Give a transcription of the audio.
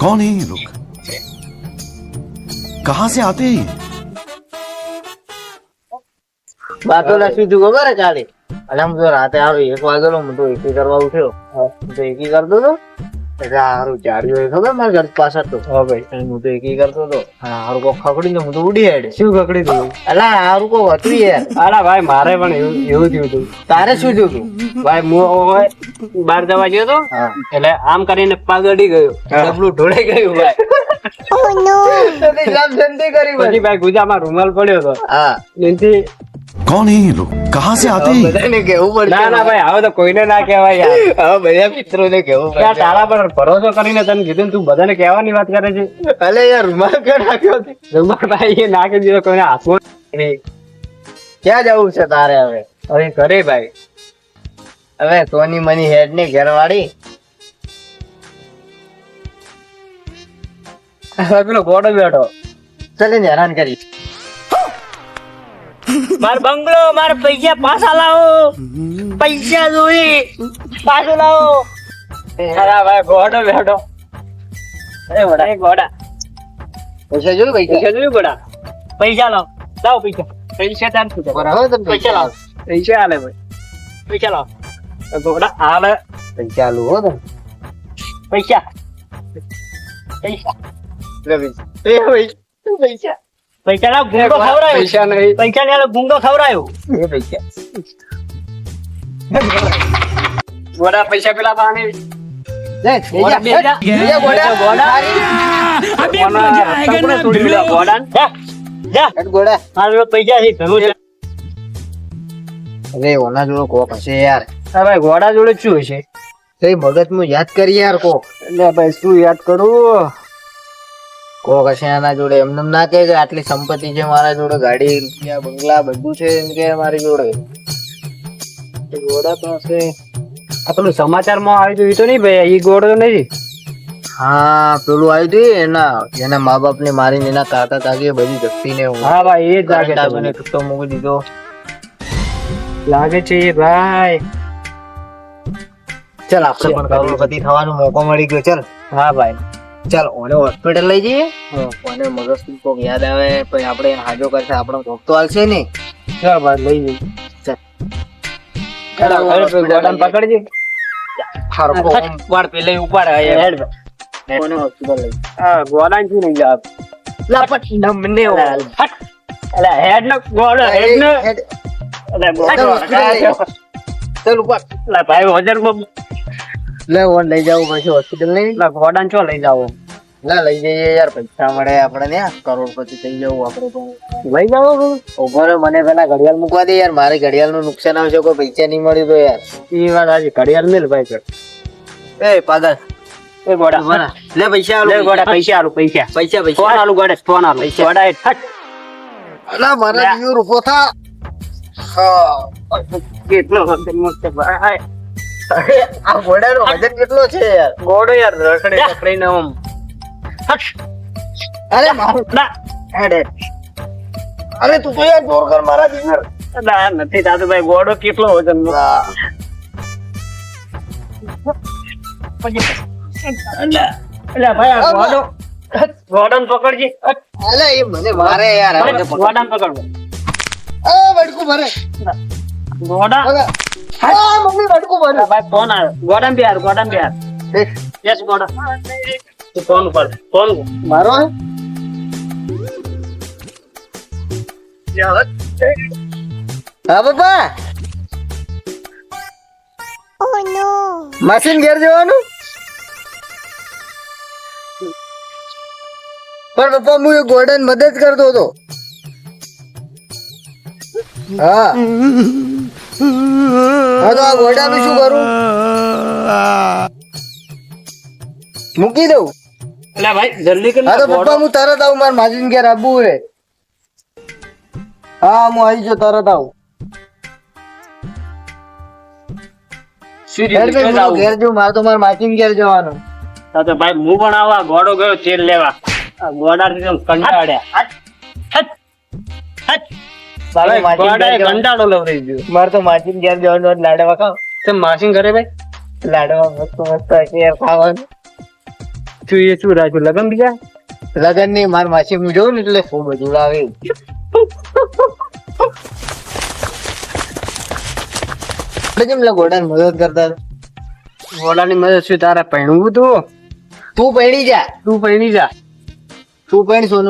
कौन है ये लोग कहां से आते हैं ये? બાટોલા સીધું ખબર હે કાલે અને આમ જો રાતે આવ્યો એક વાગેલો હું તો એકી કરવા ઉઠ્યો હું તો એકી કરતો હતો ચાર્યો ખબર મારા ઘર પાછળ તો? હા ભાઈ હું તો એકી કરતો હતો હારું કોક ખકડીને હું તો ઉડી હેડે. શું પકડી તું? એટલે હારું કોક હતું યાર. અલા ભાઈ મારે પણ એવું એવું થયું હતું. તારે શું થયું તું ભાઈ હું બહાર જવા ગયો હતો. એટલે આમ કરીને પાગડી ગયો. ડબલું ઢોળાઈ ગયું ભાઈ. પછી ભાઈ ગુજામાં રૂમાલ પડ્યો હતો. હા. એનથી कौन है ये लोग कहां से आते हैं ये? બધાને કેવું પડશે ના ના ભાઈ હવે તો કોઈને ના કહેવાય યાર હવે બધા મિત્રોને કેવું ત્યાં પડશે તારા પર ભરોસો કરીને તને કીધું ને તું બધાને કહેવાની વાત કરે છે અલે યાર રૂમાલ ક્યાં નાખ્યો છે? રૂમાલ ભાઈ એ નાખી દીધો કોઈને આપવો નહીં ક્યાં જવું છે તારે હવે હવે કરે ભાઈ હવે સોની મની હેડ ની ઘરવાળી હવે પેલો ગોડો બેઠો ચાલે ને હેરાન કરી માર બંગલો માર પૈસા પાછા લાવો. પૈસા જોઈ પાછો લાવો. સારા ભાઈ ગોડો બેડો. અરે વડા. એ ગોડા. પૈસા જોયું ભાઈ પૈસા જોયું ગોડા? પૈસા લાવો. લાવો પૈસા. પૈસા તાર શું? બરાબર તમે પૈસા? લાવો. પૈસા આલે ભાઈ. પૈસા લાવો. ગોડા આલે. પૈસા આલુ હો તમે પૈસા. પૈસા. પૈસા. પૈસા. પૈસા ના ગુંગો ખવડાયો. પૈસા નહીં. પૈસા ને ગુંગો ખવડાયો. એ પૈસા. ગોડા પૈસા પેલા ગોડા મારા જોડે પૈસા છે ઘણું છે. અરે ઓના જોડે કોક હશે યાર. ભાઈ ઘોડા જોડે શું હશે? મગજમાં યાદ કરી યાર કોક. એટલે ભાઈ શું યાદ કરું? કોક હશે આના જોડે? એમને એમ ના કહે કે આટલી સંપત્તિ છે મારા જોડે ગાડી રૂપિયા બંગલા બધું છે એમ કે મારી જોડે. ઘોડા તો હશે આ પેલું સમાચારમાં આવ્યું હતું એ તો નહીં ભાઈ એ ઘોડો નહીં. હા પેલું આવ્યું હતું એના એના મા બાપ ને મારીને એના કાકા કાકી બધી જપ્તી ને હા ભાઈ એ જ લાગે છે મને. ટૂંકો મૂકી દીધો. લાગે છે એ ભાઈ. ચાલ આપણે પણ કરોડપતિ થવાનો મોકો મળી ગયો ચાલ. હા ભાઈ. ચાલ ઓને હોસ્પિટલ લઈ જઈએ. ઓને મગજ કોક યાદ આવે પછી આપણે હાજો કરશે આપણો કોક તો હાલશે ને ચાલ ભાઈ લઈ જઈએ. ચાલ. ઘોડાને પકડજે. હારો ઉપાડ પેલે ઉપાડ હેડ ઓને હોસ્પિટલ લઈ હા ઘોડાને થી લઈ જા. લાપટ નમને હટ એટલે હેડ નો ઘોડો હેડ નો. એટલે ઘોડો ચાલ ઉપર લા ભાઈ હજારમાં લે ઓન લઈ જાવ પછી હોસ્પિટલ નહીં એટલે ઘોડાને ચો લઈ જાવ ના લઈ જઈએ યાર પૈસા મળે આપણે ને કરોડપતિ થઈ જવું આપણે તો. લઈ જાવ ઊભો રહો મને પેલા ઘડિયાળ મૂકવા દે યાર મારે ઘડિયાળનું નુકસાન આવશે કોઈ પૈસા નહીં મળ્યું તો યાર. એ વાત આજે ઘડિયાળ મેલ ભાઈ કર એ પાગલ. એ ગોડા. રહો. લે પૈસા લે ગોડા પૈસા આલું પૈસા. પૈસા ફોન પૈસા આલું ગોડા ફોન આલું. પૈસા. ગોડા એ હટ. અલા મારા જીવ રૂપો થા. હા. કેટલો વજન મસ્ત ભાઈ. આ ઘોડાનો બજેટ કેટલો છે યાર? ઘોડો યાર રખડે પકડીને આમ. અરે મારું હેડ. અરે તું તો યાર જોર કર મારા જીવ ના નથી થતું ભાઈ ગોડો કેટલો વજન પકડજે. મને મારે યાર પકડવો ભરે. ગોડા. આ મમ્મી વડકું ભરે ભાઈ ફોન આવ્યો. ગોડાને બિહાર ગોડાને બિહાર દેખ, યસ ગોડા. તું ફોન ઉપર ફોન મારો? હે? હા પપ્પા મશીન ઘેર જવાનું? પણ પપ્પા હું એ ગોલ્ડન મદદ કરતો હતો. હા. હા તો આ ગોડાનું શું કરું? મૂકી દઉં? એટલે ભાઈ જલ્દી કર હા તો પપ્પા હું તરત આવું મારે માજીન ઘેર આવવું રે. હા હું આવી જાઉં તરત આવું. ઘેર જઉં મારે તો મારે માસીન ઘેર જવાનું. તો ભાઈ હું પણ આવા ગોડો ગયો તેલ લેવા. ગોડા કંટાળ્યા. મારે કંટાળો લવરાઈ ગયો. તો માસી ઘેર જવાનું લાડવા ખાવ. તો માસી ઘરે ભાઈ? લાડવા મસ્ત મસ્ત ઘેર ખાવાનું. શું એ શું રાખ્યું? લગન બીજા? લગન નહીં માર માસી હું જોઉં ને એટલે ખૂબ બધું લાવે આપણે કેમ લા ઘોડાને મદદ કરતા? ગોડાની મદદ શું? તારે પહેણવું તું? તું પૈણી જા. તું પહેણી જા. તું પૈણી સોનું.